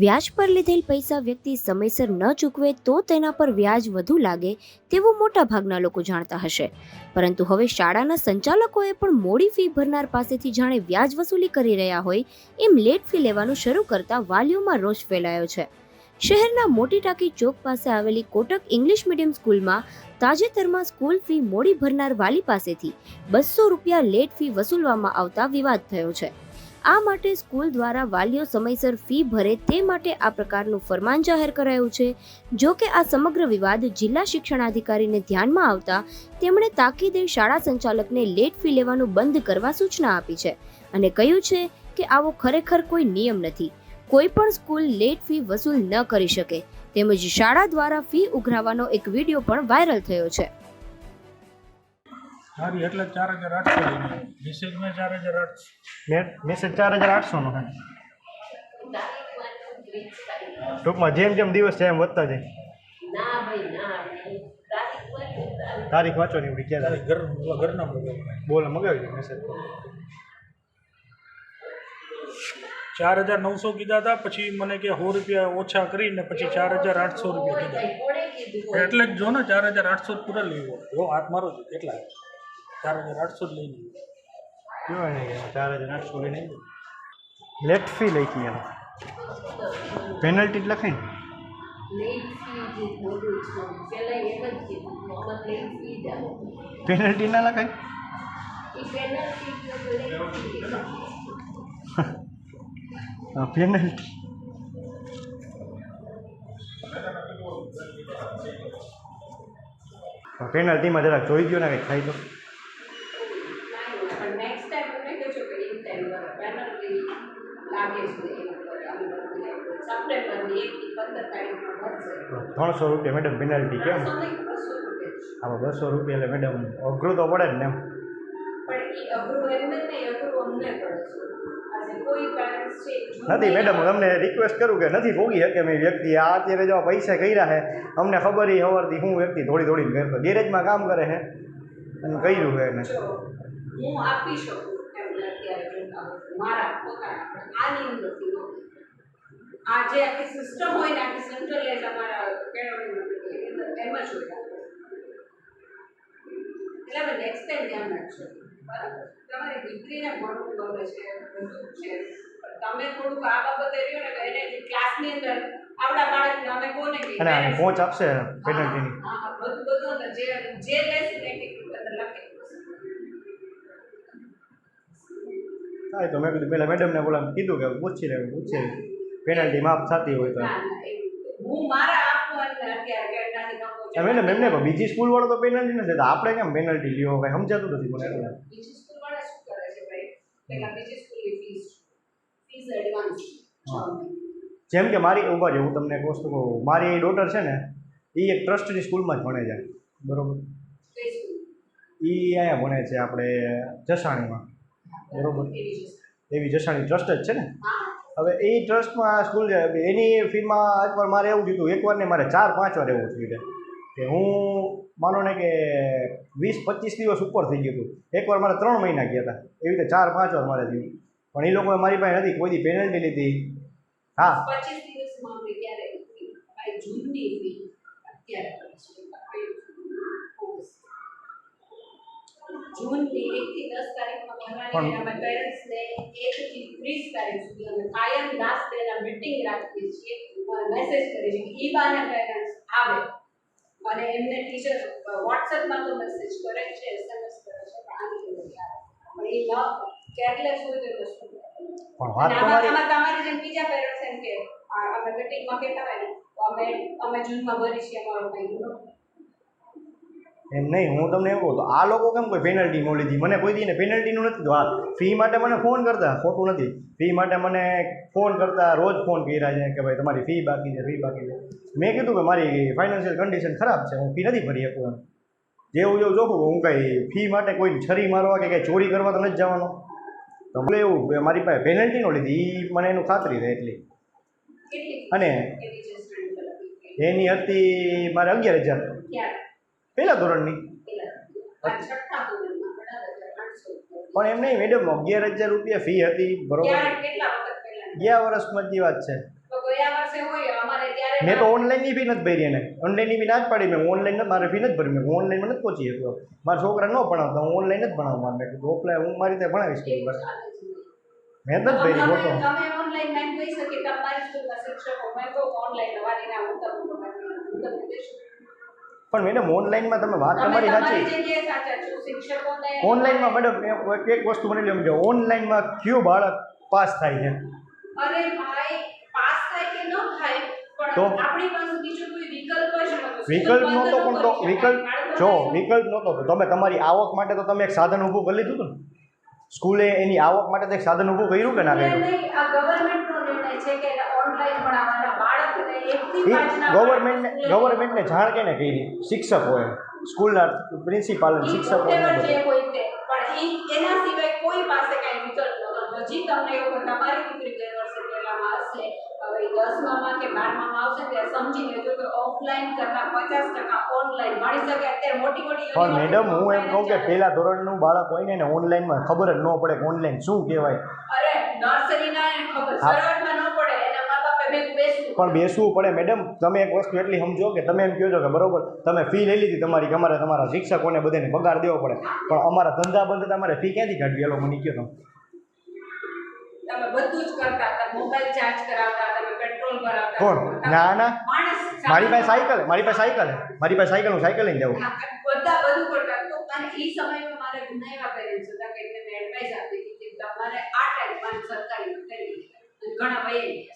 વ્યાજ પર લીધેલ પૈસા વ્યક્તિ સમયસર ન ચૂકવે તો તેના પર વ્યાજ વધુ લાગે તેવું મોટાભાગના લોકો જાણતા હશે. પરંતુ હવે શાળાના સંચાલકોએ પણ મોડી ફી ભરનાર પાસેથી જાણે વ્યાજ વસૂલી કરી રહ્યા હોય એમ લેટ ફી લેવાનું શરૂ કરતા વાલીઓમાં રોષ ફેલાયો છે. શહેરના મોટી ટાંકી ચોક પાસે આવેલી કોટક ઇંગ્લિશ મીડિયમ સ્કૂલમાં તાજેતરમાં સ્કૂલ ફી મોડી ભરનાર વાલી પાસેથી બસો રૂપિયા લેટ ફી વસૂલવામાં આવતા વિવાદ થયો છે. આ માટે સ્કૂલ દ્વારા વાલીઓ સમયસર ફી ભરે તે માટે આ પ્રકારનું ફરમાન જાહેર કરાયું છે. જો કે આ સમગ્ર વિવાદ જિલ્લા શિક્ષણાધિકારીને ધ્યાનમાં આવતા તેમણે તાકીદે શાળા સંચાલકને લેટ ફી લેવાનું બંધ કરવા સૂચના આપી છે અને કહ્યું છે કે આવો ખરેખર કોઈ નિયમ નથી. કોઈ પણ સ્કૂલ લેટ ફી વસૂલ ન કરી શકે. તેમજ શાળા દ્વારા ફી ઉઘરાવવાનો એક વીડિયો પણ વાયરલ થયો છે. મારી એટલે ચાર હજાર આઠસો લઈને મેસેજમાં ચાર હજાર આઠસો. મેં મેસેજ ચાર હજાર આઠસોનો છે. ટૂંકમાં જેમ જેમ દિવસ છે એમ વધતા જાય. તારીખ વાંચવાની એવડી ક્યાં તારી ઘર ઓલા ઘરના બધા બોલો મગાવી દો મેસેજ ચાર હજાર નવસો કીધા હતા પછી મને કે સો રૂપિયા ઓછા કરીને પછી ચાર હજાર આઠસો રૂપિયા કીધા. એટલે જ જો ને ચાર હજાર આઠસો જ પૂરા લેવો જો હાથ મારો છો કેટલા? ચાર હજાર આઠસો જ લઈ લીધું કેવાય નહીં કે ચાર હજાર આઠસો લઈને લેટ ફી લખી એમ. પેનલ્ટી જ લખાય ને? પેનલ્ટી ના લખાય? હા પેનલ્ટી પેનલ્ટીમાં જરાક જોઈ ગયો ને કંઈક થાય તો. ત્રણસો રૂપિયા મેડમ પેનલ્ટી કેમ સમય બસો રૂપિયા આમાં બસો રૂપિયા એટલે મેડમ અઘરું તો પડે ને એમ. નથી મેડમ તમને રિક્વેસ્ટ કરું કે નથી ભોગી શકે મેં વ્યક્તિ. આ અત્યારે જો પૈસા કર્યા છે અમને ખબર એ સવારથી હું વ્યક્તિ થોડી થોડી કરતો ગેરેજમાં કામ કરે છે. અને કર્યું છે એને. હું આપી શકું મારા પોતાના આની આ જે આખી સિસ્ટમ હોય ને આખી સેન્ટ્રલાઇઝ અમારા કેળવણી એમ જ હોય એટલે હવે નેક્સ્ટ ટાઈમ ધ્યાન રાખશો બરાબર? તમારી દીકરીને ભણવું ગમે છે બધું છે. તમે થોડુંક આ બાબતે રહ્યો ને એને જે ક્લાસની અંદર આવડા બાળકને અમે કોને કહીએ? અને આની પહોંચ આપશે પેનલ્ટીની હા, બધું બધું જે જે લેશું ને એની થાય હા તો મેં કીધું પહેલાં મેડમને બોલા કીધું કે પૂછી લેવું પૂછી લેવું. પેનલ્ટી માફ થતી હોય તો. ના, ને એવું હું મારા આપવાને અત્યારે કે નાની નફો છે. હા, મેડમ એમને બીજી સ્કૂલ વાળો તો પેનલ્ટી નથી આપણે કેમ પેનલ્ટી લ્યો? કઈ સમજાતું નથી મને બીજી સ્કૂલ વાળા શું કરે છે ભાઈ? પેલા બીજી સ્કૂલની ફીસ ફીસ એડવાન્સ જેમ કે મારી ઊભા છે હું તમને એક વસ્તુ કહું. મારી ડોટર છે ને એ એક ટ્રસ્ટની સ્કૂલમાં જ ભણે છે. બરોબર? એ અહીંયા ભણે છે આપણે જસાણીમાં. બરાબર? એવી જસાણી. ટ્રસ્ટ જ છે ને? હવે એ ટ્રસ્ટમાં સ્કૂલ છે. એની ફીમાં એકવાર મારે એવું થયું એકવાર ને મારે ચાર, પાંચ વાર એવું થયું કે હું માનો ને કે વીસ, પચીસ દિવસ ઉપર થઈ ગયું હતું. એકવાર મારે ત્રણ મહિના ગયા હતા. એવી રીતે ચાર, પાંચ વાર મારે થયું. પણ એ લોકોએ મારી પાસે નથી. કોઈ દી પેનલ્ટી લીધી? હા પચીસ દિવસમાં આપણે ક્યારે ફી ભાઈ જૂનની એકથી દસ તારીખમાં ભરવાની અમે પેરેન્ટ્સને એકથી ત્રીસ તારીખ સુધી અમે કાયમ લાસ્ટ ડેના મીટિંગ રાખીએ છીએ. મેસેજ કરીએ છીએ ઈ બાને પેરેન્ટ્સ આવે. અને એમને ટીચર વોટ્સએપમાં તો મેસેજ કરે છે એસએમએસ કરે છે પણ આની નથી આવે. એ ન કેરલેસ હોય તો પ્રશ્ન પણ વાત તમારી તમારે જેમ બીજા પેરેન્ટ્સ એમ કે અમે મિટિંગમાં કહેતા હોય ને અમે અમે જૂનમાં ભરી છીએ અમારો કંઈ એમ નહીં હું તમને એમ કહું તો આ લોકો કેમ કોઈ પેનલ્ટી ન લીધી? મને કોઈ દીને પેનલ્ટીનું નથી હા ફી માટે મને ફોન કરતા ખોટું નથી. ફી માટે મને ફોન કરતા રોજ ફોન કર્યા છે કે ભાઈ તમારી ફી બાકી છે ફી બાકી છે. મેં કીધું કે મારી ફાઇનાન્શિયલ કન્ડિશન ખરાબ છે હું ફી નથી ભરી શકું એમ. જેવું જેવું જોખું હું કંઈ ફી માટે કોઈ છરી મારવા કે કંઈ ચોરી કરવા તો નથી જવાનો. તો ભલે એવું કે મારી પાસે પેનલ્ટી ન લીધી એ મને એનું ખાતરી થાય એટલી. અને એની હતી મારે અગિયાર હજાર. પહેલા ધોરણની. પણ એમ નહીં મેડમ અગિયાર હજાર રૂપિયા ફી હતી બરોબર? ગયા વર્ષમાં જ વાત છે. મેં તો ઓનલાઈનની ફી નથી ભરી એને. ઓનલાઈનની ફી ના જ પાડી મેં. ઓનલાઈન મારે ફી નથી ભરી મેં. ઓનલાઈનમાં નથી પહોંચી શક્યો. મારા છોકરા ન ભણાવતા હું ઓનલાઈન જ ભણાવવા મેં કીધું ઓફલાઈન હું મારી રીતે ભણાવીશ કીધું બસ મેં નથી ભરી ખોટો. ઓનલાઈન પણ મેડમ ઓનલાઈનમાં તમે વાત તમારી સાચી. ઓનલાઈનમાં મેડમ એક વસ્તુ મને સમજો ઓનલાઈનમાં કયું બાળક પાસ થાય છે? અરે ભાઈ પાસ થાય કે ન થાય તો? આપણી પાસે બીજો કોઈ વિકલ્પ જ નહોતો. વિકલ્પ નહોતો પણ તો વિકલ્પ જો વિકલ્પ નહોતો તો તમે તમારી આવક માટે તો તમે એક સાધન ઊભું કરી લીધું હતું ને? સ્કૂલે એની આવક માટે તો એક સાધન ઊભું કર્યું કે ના કર્યું? આ ગવર્મેન્ટનો નિર્ણય છે કે ઓનલાઈન ભણાવવાના એ ગવર્મેન્ટને ગવર્મેન્ટને જાણ કેને કરી? શિક્ષકોએ સ્કૂલના પ્રિન્સિપાલ. હોય પણ એના સિવાય કોઈ પાસે કાંઈ વિકલ્પ નહોતો. હજી તમને એવું તમારી દીકરી દર વર્ષે પહેલામાં હશે હવે દસમામાં કે બારમામાં આવશે ત્યારે સમજી લેજો કે ઓફલાઈન કરતાં પચાસ ટકા ઓનલાઈન મળી શકે. અત્યારે મોટી મોટી પણ મેડમ હું એમ કહું કે પહેલા ધોરણનું બાળક હોય ને ઓનલાઈનમાં ખબર જ ન પડે કે ઓનલાઈન શું કહેવાય. અરે નર્સરીના ખબર. શરૂઆતમાં ન પડે એના મા બાપે ભેગું બેસવું પણ બેસવું પડે. મેડમ તમે એક વસ્તુ એટલી સમજો કે તમે એમ કહો છો કે બરાબર તમે ફી લઈ લીધી તમારી કે અમારે તમારા શિક્ષકોને બધાને પગાર દેવો પડે. પણ અમારા ધંધા બંધ તમારે ફી ક્યાંથી કાઢવી? એલો મને કહો તમે. તમે બધું જ કરતા હતા. મોબાઈલ ચાર્જ કરાવતા તમે પેટ્રોલ ભરાવતા કોણ? ના, ના. મારી પાસે સાયકલ મારી પાસે સાયકલ મારી પાસે સાયકલ હું સાયકલ લઈને જાઉં. બધા બધું કરતા તો અને એ સમયમાં મારે ઘણા પેરેન્ટ્સ હતા કે એમને એડવાઇસ આપી કે તમારે આ ટાઈમ સરકારી કરી ઘણા વહી ગયા છે અને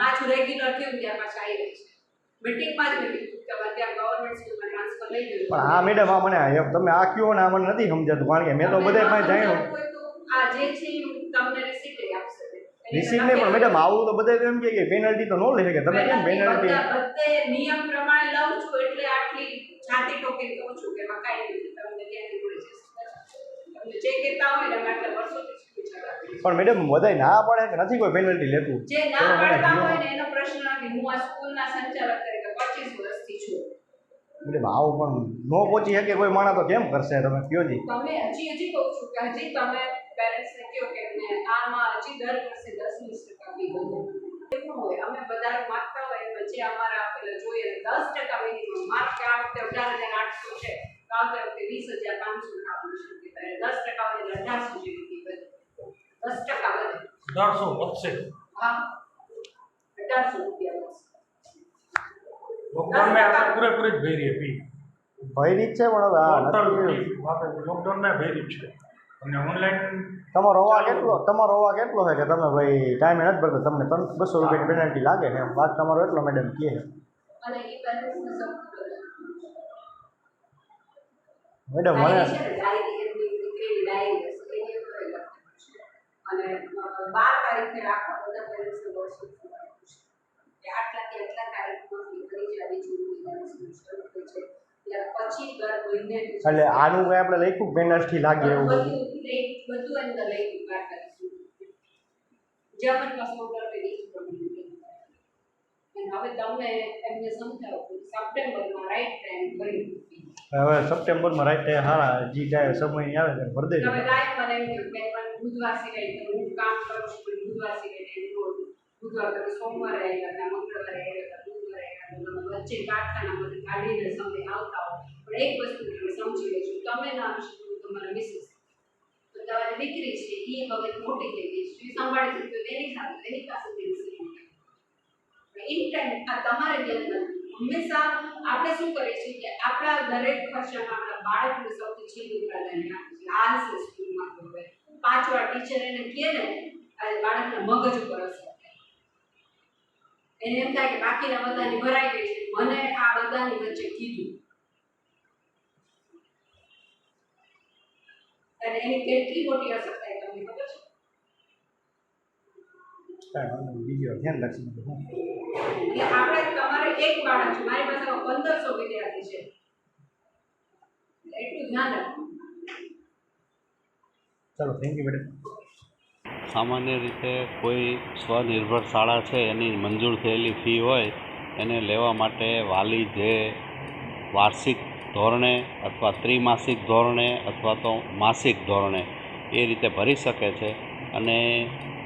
પાછું રેગ્યુલર થયું ત્યાં પાછા આવી રહી છે? મીટિંગમાં જ મેં કીધું કે ગવર્મેન્ટ સ્કૂલમાં ટ્રાન્સફર લઈ લેવું પણ હા મેડમ આ મને તમે આ કયો ને આ મને નથી સમજાતું કારણ કે મેં તો બધે પાસે જાણ્યું. આ જે છે તમને રિસીપ્ટ આપશે. રિસીવ નહીં પણ મેડમ આવું તો બધે એમ કે પેનલ્ટી તો ન લે કે તમે કેમ પેનલ્ટી બધે નિયમ પ્રમાણે લઉં છું એટલે આટલી છાતી ટોકીને કહું છું કે એમાં કાંઈ નથી. તમને ત્યાંથી મળી જશે? તમને જે કહેતા હોય ને આટલા વર્ષોથી છે. પણ મેડમ બધાય ના પડે કે નથી કોઈ પેનલ્ટી લેતું? જે ના પાડતા હોય ને એનો પ્રશ્ન નથી હું આ સ્કૂલના સંચાલક તરીકે પચીસ વર્ષથી છું. મેડમ આવું પણ ન પહોંચી શકે કોઈ માણસ તો કેમ કરશે? તમે કયો જી. તમે હજી હજી કહું છું કે હજી તમે પેરેન્ટ્સને કહો કે આમાં હજી દર વર્ષે દસ વીસ ટકા એવું હોય. અમે બધા માગતા હોય જે અમારા આપેલા જોઈએ ને દસ ટકા મિનિમમ માર્ક આ વખતે અઢાર હજાર આઠસો છે. તો આવતા વખતે વીસ હજાર પાંચસો થવાનું છે દસ ટકા હોય એટલે અઢારસો જેવી ફી વધે દસ ટકા વધે. વધશે. હા. અઢારસો રૂપિયા વધશે. લોકડાઉનમાં આપણે પૂરેપૂરી જ ભરી ફી ભયરી છે પણ હવે આ નથી લોકડાઉનમાં ભરી છે. અને ઓનલાઈન તમારો અવાજ કેટલો તમારો અવાજ કેટલો છે કે તમે ભાઈ ટાઈમે નથી ભરતો તમને ત્રણ બસો રૂપિયાની પેનલ્ટી લાગે એમ વાત તમારો એટલો મેડમ કહે છે. મેડમ મને ડાયરી છે ને, ડાયરી એમની દીકરીની ડાયરી હશે, એની અંદર એ લખેલું છે. અને બાર તારીખે રાખો બધા પેરેન્ટ્સને વોટ્સઅપ કરવાનું છે. કે આટલાથી આટલા તારીખમાં આવી જૂનની તારીખ શરૂ થઈ છે એટલે આનું કંઈ આપણે લખ્યું પેનલ્ટી લાગે એવું બધું? બધું અંદર લખ્યું બાર તારીખ. જર્મન પાસપોર્ટ પર પેલી જ પ્રમાણે લઈ ગયું. અને હવે તમને એમને સમજાવો સપ્ટેમ્બરમાં રાઈટ ટાઈમ કરી હવે સપ્ટેમ્બરમાં રાઈટ હારા જી જાય સમય આવે ત્યારે ભરી દેજો. તમે લાઈફ મને એમ કહ્યું કે મને બુધવાર સિવાય હું કામ કરું છું પણ બુધવાર સિવાય એમ બુધવાર તમે સોમવારે આવ્યા હતા મંગળવારે આવ્યા હતા બુધવારે આવ્યા હતા વચ્ચે કારખાનામાંથી કાઢીને સમય આવતા હોય. પણ એક વસ્તુ તમે સમજી લેજો તમે ના શકો તમારા મિસિસ તો તમારી દીકરી છે એ હવે મોટી થઈ ગઈ છે. સંભાળી શકતો એની સાથે એની પાસે ઇન્ટેન્ટ આ તમારે ધ્યાન હંમેશા આપણે શું કરીએ છીએ કે આપણા દરેક ખર્ચામાં આપણા બાળકને સૌથી છેલ્લું પ્રાધાન્ય આપીએ છે. સ્કૂલમાં તો પાંચ વાર ટીચર એને કહે ને આજે બાળકના મગજ ઉપર અસર એને એમ થાય કે બાકીના બધાની ભરાઈ ગઈ છે. મને આ બધાની વચ્ચે કીધું. અને એની કેટલી મોટી અસર થાય તમને ખબર છે? નહીં, બીજી વાર ધ્યાન રાખશું હું આપણે તમારે એક બાળક છે મારી પાસે પંદરસો વિદ્યાર્થી છે. એટલું ધ્યાન રાખવું ચલો થેન્ક યુ મેડમ સામાન્ય રીતે કોઈ સ્વનિર્ભર શાળા છે એની મંજૂર થયેલી ફી હોય એને લેવા માટે વાલી જે વાર્ષિક ધોરણે અથવા ત્રિમાસિક ધોરણે અથવા તો માસિક ધોરણે એ રીતે ભરી શકે છે. અને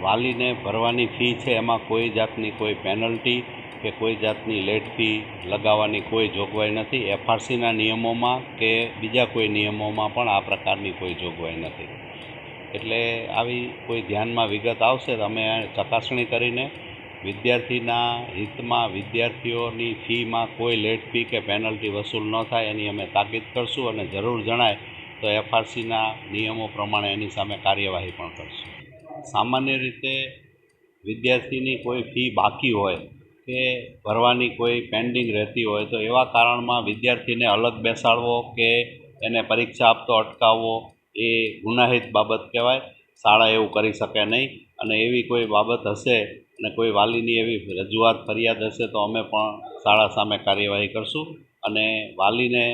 વાલીને ભરવાની ફી છે, એમાં કોઈ જાતની કોઈ પેનલ્ટી કે કોઈ જાતની લેટ ફી લગાવવાની કોઈ જોગવાઈ નથી. એફઆરસીના નિયમોમાં કે બીજા કોઈ નિયમોમાં પણ આ પ્રકારની કોઈ જોગવાઈ નથી. એટલે આવી કોઈ ધ્યાનમાં વિગત આવશે તો અમે ચકાસણી કરીને વિદ્યાર્થીના હિતમાં વિદ્યાર્થીઓની ફીમાં કોઈ લેટ ફી કે પેનલ્ટી વસૂલ ન થાય એની અમે તાકીદ કરશું અને જરૂર જણાય તો એફઆરસીના નિયમો પ્રમાણે એની સામે કાર્યવાહી પણ કરશું. સામાન્ય રીતે વિદ્યાર્થીની કોઈ ફી બાકી હોય કે ભરવાની કોઈ પેન્ડિંગ રહેતી હોય તો એવા કારણમાં વિદ્યાર્થીને અલગ બેસાડવો કે એને પરીક્ષા આપતો અટકાવવો એ ગુનાહિત બાબત કહેવાય. શાળા એવું કરી શકે નહીં અને એવી કોઈ બાબત હશે અને કોઈ વાલીની એવી રજૂઆત ફરિયાદ હશે તો અમે પણ શાળા સામે કાર્યવાહી કરશું અને વાલીને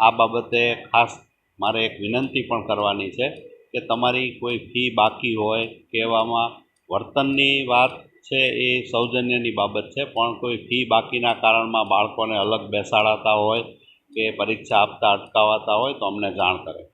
આ બાબતે ખાસ મારે એક વિનંતી પણ કરવાની છે કે તમારી કોઈ ફી બાકી હોય કે એવામાં વર્તનની વાત છે એ સૌજન્યની બાબત છે, પણ કોઈ ફી બાકીના કારણમાં બાળકોને અલગ બેસાડાતા હોય કે પરીક્ષા આપતા અટકાવાતા હોય તો અમને જાણ કરે.